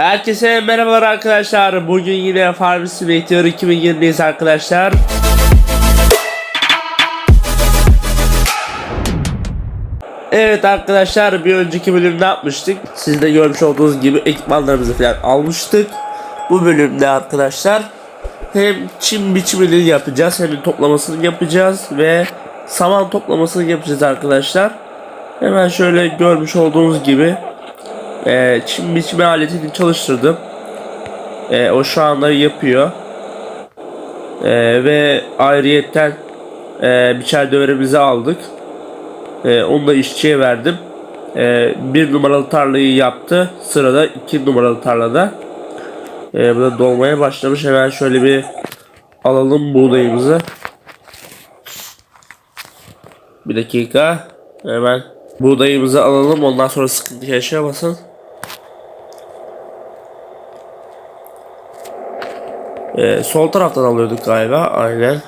Herkese merhabalar arkadaşlar. Bugün yine Farm Simulator 2020'deyiz arkadaşlar. Evet arkadaşlar bir önceki bölümde yapmıştık. Siz de görmüş olduğunuz gibi ekipmanlarımızı falan almıştık. Bu bölümde arkadaşlar hem çim biçimini yapacağız hem de toplamasını yapacağız ve saman toplamasını yapacağız arkadaşlar. Hemen şöyle görmüş olduğunuz gibi e, çim biçme aletini çalıştırdım. E, o şu anda yapıyor. E, ve ayrıyetten e, biçer döverimizi aldık. E, onu da işçiye verdim. E, bir numaralı tarlayı yaptı. Sırada iki numaralı tarlada. E, bu da dolmaya başlamış. Hemen şöyle bir alalım buğdayımızı. Bir dakika. Hemen buğdayımızı alalım. Ondan sonra sıkıntı yaşamasın. Ee, sol taraftan alıyorduk galiba. Aynen.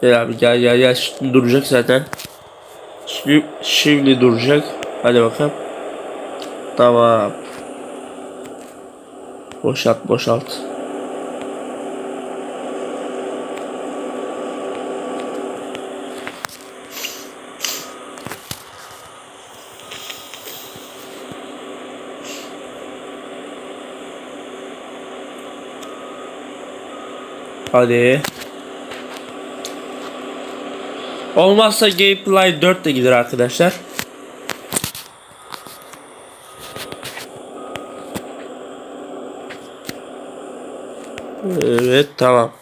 Gel abi gel gel gel. Şimdi duracak zaten. Şimdi, şimdi duracak. Hadi bakalım. Tamam. Boşalt boşalt. Hadi. Olmazsa Gameplay 4 de gider arkadaşlar. Evet tamam.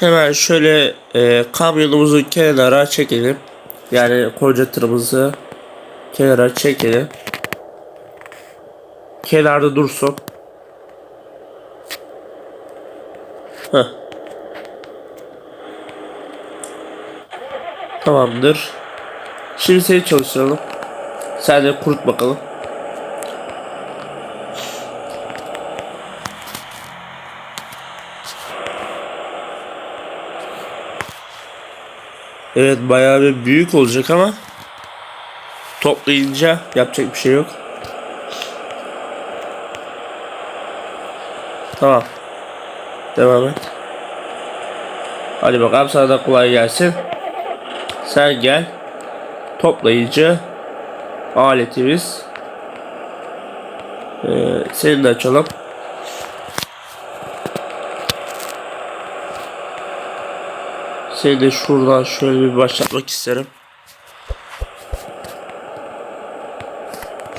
Hemen şöyle e, kamyonumuzu kenara çekelim. Yani koca tırımızı kenara çekelim. Kenarda dursun. Heh. Tamamdır. Şimdi seni çalıştıralım. Sen de kurut bakalım. Evet bayağı bir büyük olacak ama toplayınca yapacak bir şey yok. Tamam. Devam et. Hadi bakalım sana da kolay gelsin. Sen gel. Toplayıcı aletimiz. Ee, seni de açalım. Seni de şuradan şöyle bir başlatmak isterim.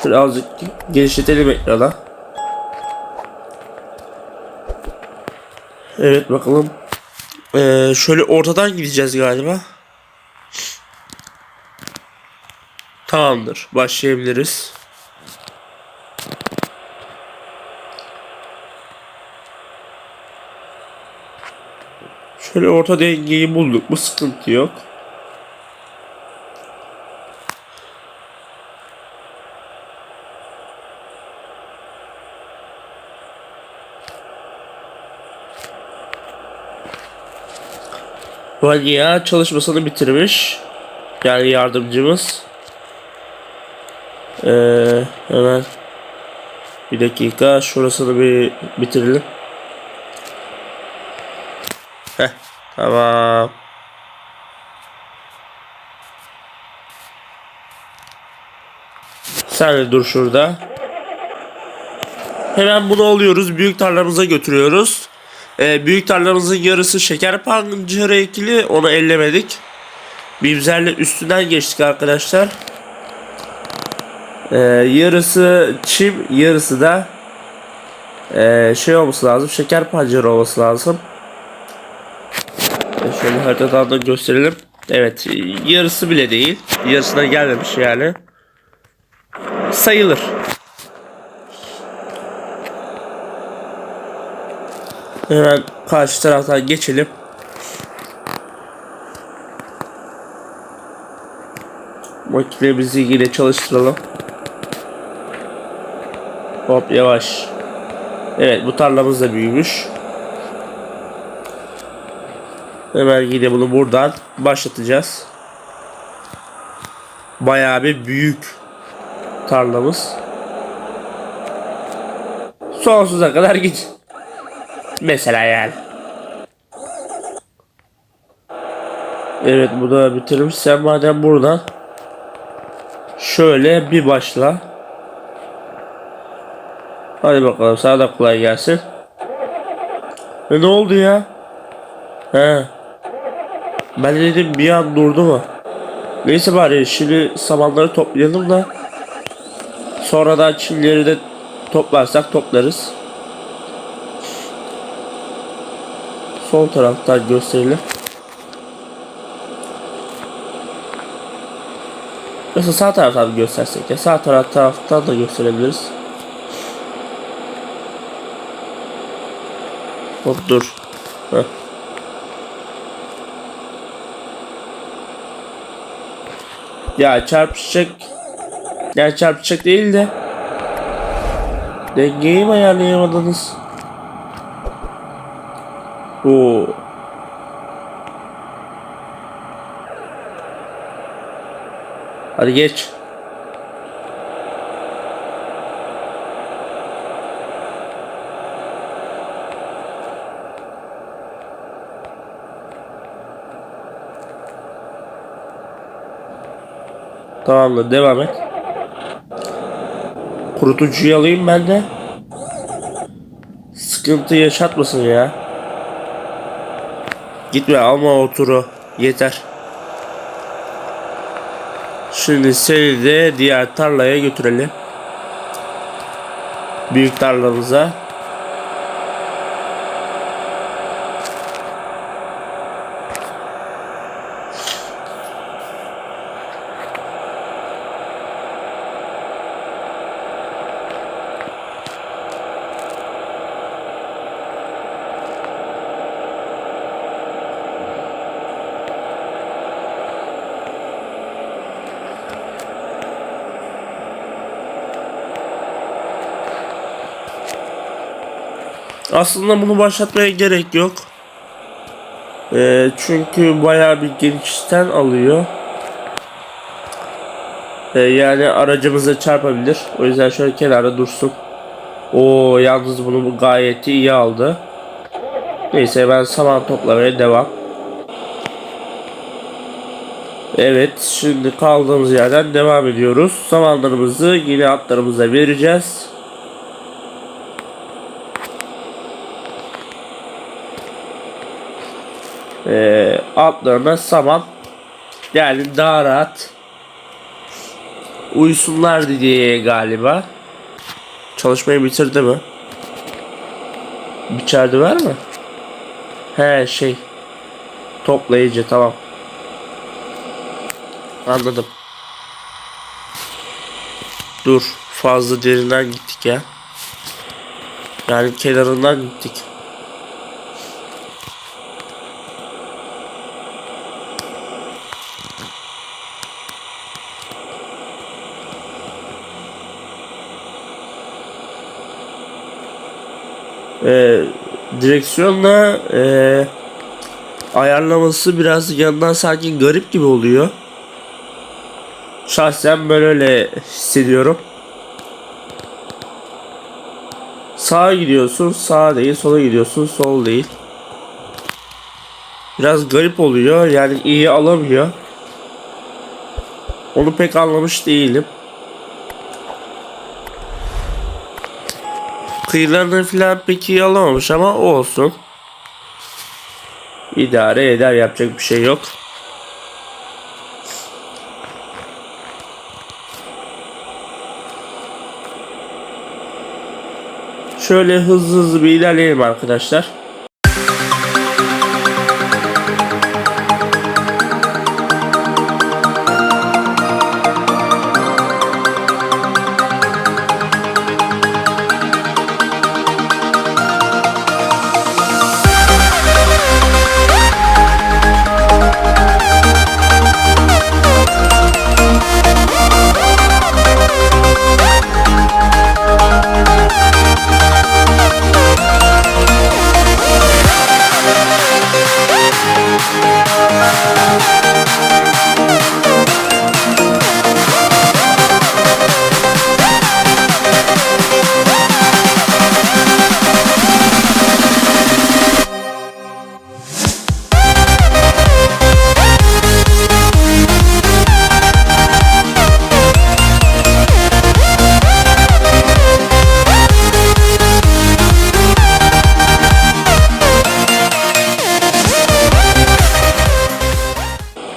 Şöyle azıcık genişletelim ekrana. Evet bakalım. Ee, şöyle ortadan gideceğiz galiba. Tamamdır. Başlayabiliriz. Şöyle orta dengeyi bulduk mu sıkıntı yok. Vanya çalışmasını bitirmiş. Yani yardımcımız. Ee, hemen bir dakika şurasını bir bitirelim. Heh, tamam. Sen de dur şurada. Hemen bunu alıyoruz. Büyük tarlamıza götürüyoruz. Ee, büyük tarlamızın yarısı şeker pancarı ekili. Onu ellemedik. Bimzerle üstünden geçtik arkadaşlar. Ee, yarısı çim, yarısı da ee, şey olması lazım. Şeker pancarı olması lazım. Ee, şöyle haritadan da gösterelim. Evet, yarısı bile değil. Yarısına gelmemiş yani. Sayılır. Hemen karşı taraftan geçelim. Makinemizi yine çalıştıralım. Hop yavaş. Evet bu tarlamız da büyümüş. Hemen yine bunu buradan başlatacağız. Bayağı bir büyük tarlamız. Sonsuza kadar git. Mesela yani. Evet bu da bitirmiş. Sen madem buradan şöyle bir başla. Hadi bakalım sana da kolay gelsin. E ne oldu ya? He. Ben de dedim bir an durdu mu? Neyse bari şimdi samanları toplayalım da sonradan çimleri de toplarsak toplarız. Sol taraftan gösterelim. Yoksa sağ taraftan göstersek ya sağ taraf taraftan da gösterebiliriz. Hop dur. Heh. Ya çarpışacak. Ya çarpışacak değil de. Dengeyi mi ayarlayamadınız? Oo. Hadi geç. Tamamdır devam et. Kurutucuyu alayım ben de. Sıkıntı yaşatmasın ya. Gitme alma oturu. Yeter. Şimdi seni de diğer tarlaya götürelim. Büyük tarlamıza. Aslında bunu başlatmaya gerek yok. Ee, çünkü bayağı bir genişten alıyor. Ee, yani aracımıza çarpabilir. O yüzden şöyle kenara dursun. O yalnız bunu bu gayet iyi aldı. Neyse ben saman toplamaya devam. Evet şimdi kaldığımız yerden devam ediyoruz. Samanlarımızı yine atlarımıza vereceğiz. e, altlarına saman yani daha rahat. Uyusunlar diye galiba. Çalışmayı bitirdi mi? İçeride var mı? He şey toplayıcı tamam. Anladım. Dur fazla derinden gittik ya. Yani kenarından gittik e, direksiyonla e, ayarlaması biraz yandan sanki garip gibi oluyor. Şahsen ben öyle hissediyorum. Sağa gidiyorsun, sağ değil, sola gidiyorsun, sol değil. Biraz garip oluyor, yani iyi alamıyor. Onu pek anlamış değilim. Kıyılarını falan pek iyi alamamış ama olsun. İdare eder yapacak bir şey yok. Şöyle hızlı hızlı bir ilerleyelim arkadaşlar.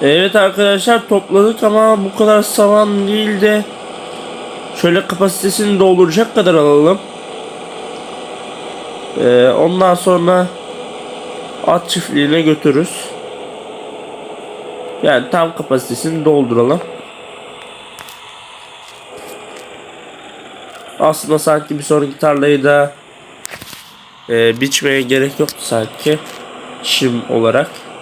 Evet arkadaşlar topladık ama bu kadar saman değil de şöyle kapasitesini dolduracak kadar alalım. Ee, ondan sonra at çiftliğine götürürüz. Yani tam kapasitesini dolduralım. Aslında sanki bir sonraki tarlayı da e, biçmeye gerek yoktu sanki. Çim olarak.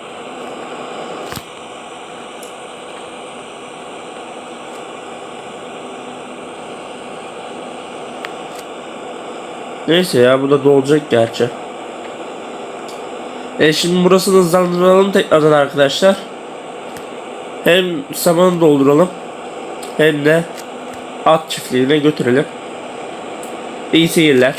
Neyse ya bu da dolacak gerçi. E şimdi burasını hızlandıralım tekrardan arkadaşlar. Hem samanı dolduralım. Hem de at çiftliğine götürelim. İyi seyirler.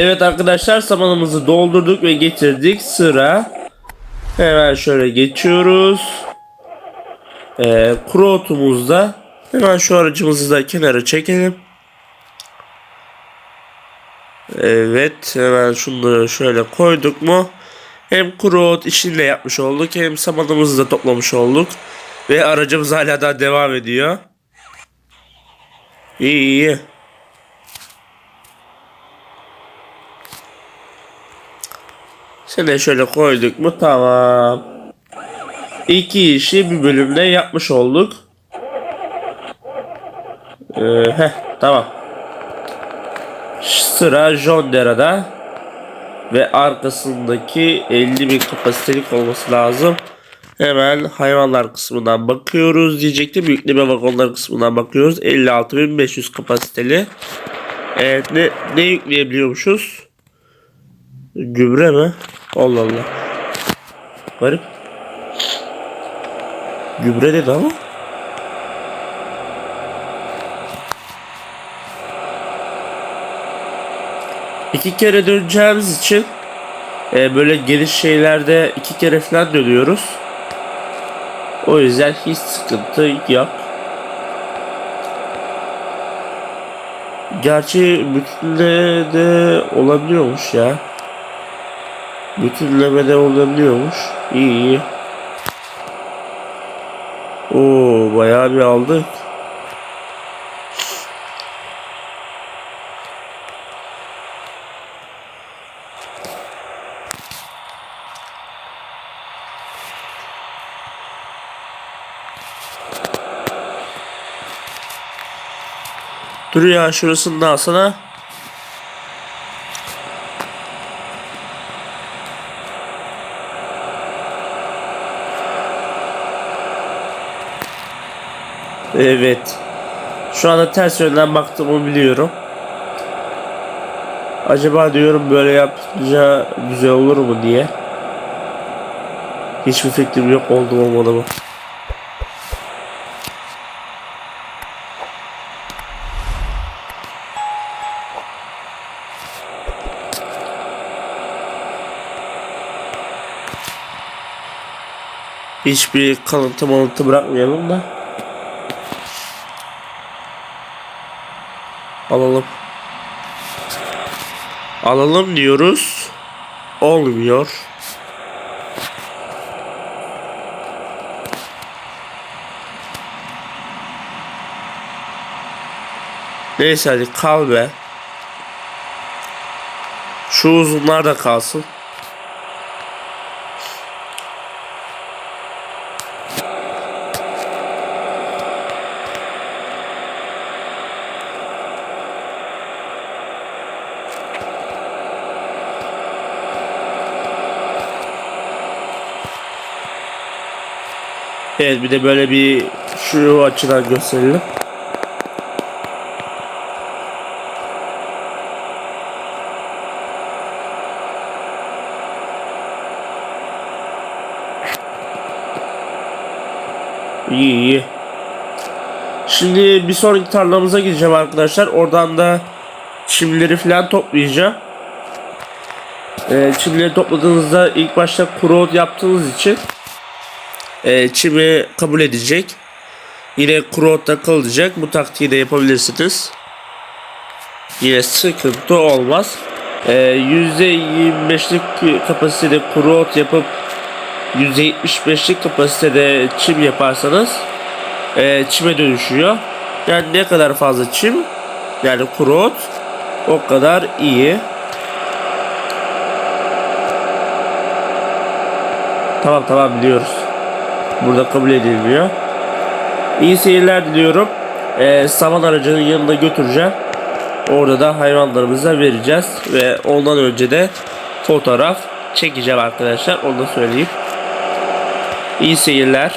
Evet arkadaşlar samanımızı doldurduk ve getirdik. Sıra hemen şöyle geçiyoruz. Ee, kuru otumuzda hemen şu aracımızı da kenara çekelim. Evet hemen şunları şöyle koyduk mu hem kuru ot işini de yapmış olduk hem samanımızı da toplamış olduk. Ve aracımız hala daha devam ediyor. İyi iyi. Şöyle şöyle koyduk mu tamam. İki işi bir bölümde yapmış olduk. Ee, heh, tamam. Sıra John Dera'da ve arkasındaki 50 bin kapasitelik olması lazım. Hemen hayvanlar kısmından bakıyoruz diyecektim. Yükleme vagonlar kısmından bakıyoruz. 56.500 kapasiteli. Evet ne, ne yükleyebiliyormuşuz? Gübre mi? Allah Allah. Garip. Gübre dedi ama. İki kere döneceğimiz için e, böyle geniş şeylerde iki kere falan dönüyoruz. O yüzden hiç sıkıntı yok. Gerçi bütünle de olabiliyormuş ya. Bütünlemede olabiliyormuş. İyi iyi. Oo bayağı bir aldık. Dur ya şurasını da alsana. Evet. Şu anda ters yönden baktığımı biliyorum. Acaba diyorum böyle yapınca güzel olur mu diye. Hiçbir fikrim yok oldu olmadı mı? Hiçbir kalıntı malıntı bırakmayalım da. Alalım. Alalım diyoruz. Olmuyor. Neyse hadi kal be. Şu uzunlar da kalsın. Evet bir de böyle bir şu açıdan gösterelim. İyi iyi. Şimdi bir sonraki tarlamıza gideceğim arkadaşlar. Oradan da çimleri falan toplayacağım. Ee, çimleri topladığınızda ilk başta kuru ot yaptığınız için e, çimi kabul edecek. Yine kuru otta kalacak. Bu taktiği de yapabilirsiniz. Yine sıkıntı olmaz. Ee, %25'lik kapasitede kuru ot yapıp %75'lik kapasitede çim yaparsanız e, çime dönüşüyor. Yani ne kadar fazla çim yani kuru ot o kadar iyi. Tamam tamam biliyoruz. Burada kabul edilmiyor. İyi seyirler diliyorum. Ee, saman aracının yanına götüreceğim. Orada da hayvanlarımıza vereceğiz. Ve ondan önce de fotoğraf çekeceğim arkadaşlar. Onu da söyleyeyim. İyi seyirler.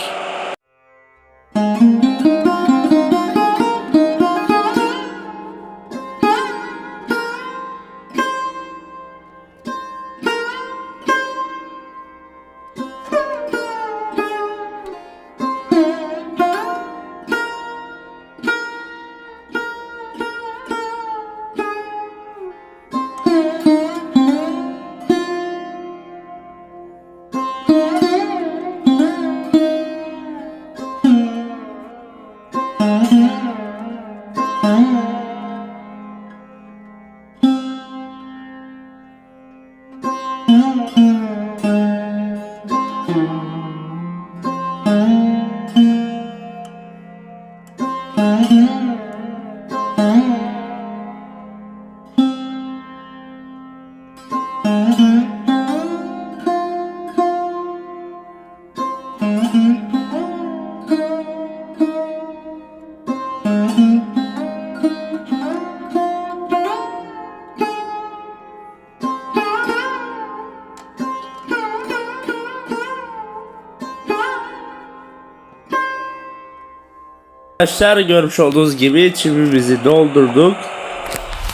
Arkadaşlar görmüş olduğunuz gibi çimimizi doldurduk.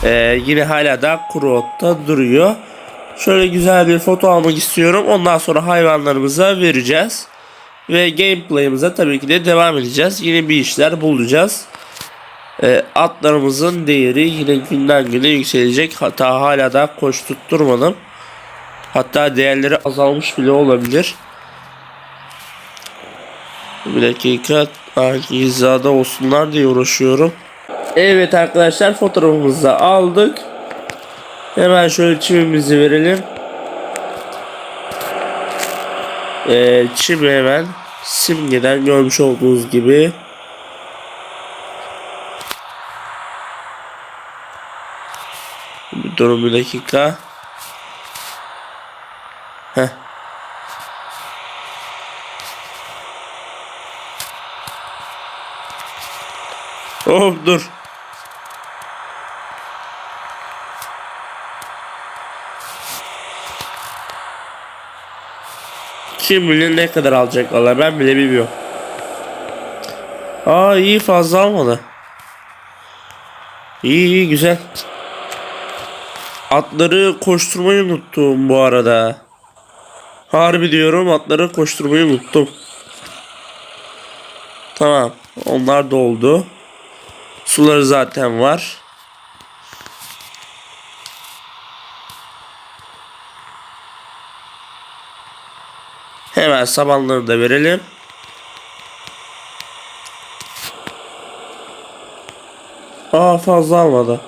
Ee, yine hala da kuru otta duruyor. Şöyle güzel bir foto almak istiyorum. Ondan sonra hayvanlarımıza vereceğiz. Ve gameplay'imize tabii ki de devam edeceğiz. Yine bir işler bulacağız. Ee, atlarımızın değeri yine günden güne yükselecek. Hatta hala da koş tutturmadım. Hatta değerleri azalmış bile olabilir. Bir dakika aynı hizada olsunlar diye uğraşıyorum. Evet arkadaşlar fotoğrafımızı da aldık. Hemen şöyle çimimizi verelim. Ee, çimi hemen simgeden görmüş olduğunuz gibi. Bir durun bir dakika. Heh. Hop dur. Kim bilir ne kadar alacak valla ben bile bilmiyorum. Aa iyi fazla almadı. İyi iyi güzel. Atları koşturmayı unuttum bu arada. Harbi diyorum atları koşturmayı unuttum. Tamam onlar doldu. Suları zaten var. Hemen samanları da verelim. Aa fazla almadı.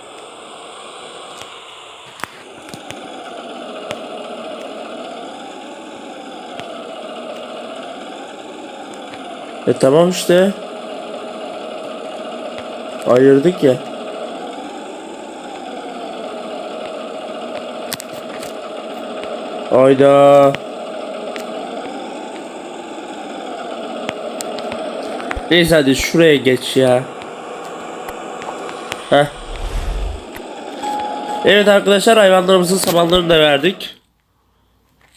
E tamam işte ayırdık ya. Ayda. Neyse hadi şuraya geç ya. Heh. Evet arkadaşlar hayvanlarımızın samanlarını da verdik.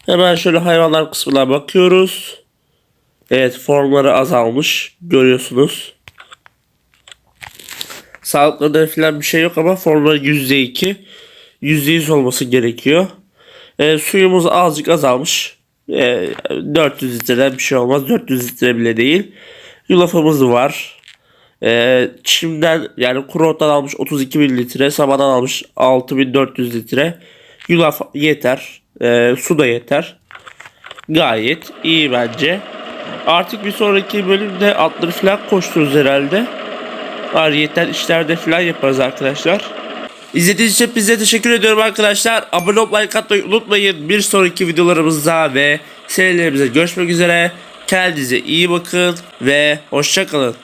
Hemen şöyle hayvanlar kısmına bakıyoruz. Evet formları azalmış. Görüyorsunuz. Sağlıklarında falan bir şey yok ama formları %2. %100 olması gerekiyor. E, suyumuz azıcık azalmış. E, 400 litreden bir şey olmaz. 400 litre bile değil. Yulafımız var. E, çimden yani kuru ottan almış 32 bin litre. Sabadan almış 6400 litre. Yulaf yeter. E, su da yeter. Gayet iyi bence. Artık bir sonraki bölümde atları falan koştururuz herhalde. Ariyetten işlerde falan yaparız arkadaşlar. İzlediğiniz için bize teşekkür ediyorum arkadaşlar. Abone olup like atmayı unutmayın. Bir sonraki videolarımızda ve serilerimize görüşmek üzere. Kendinize iyi bakın ve hoşçakalın.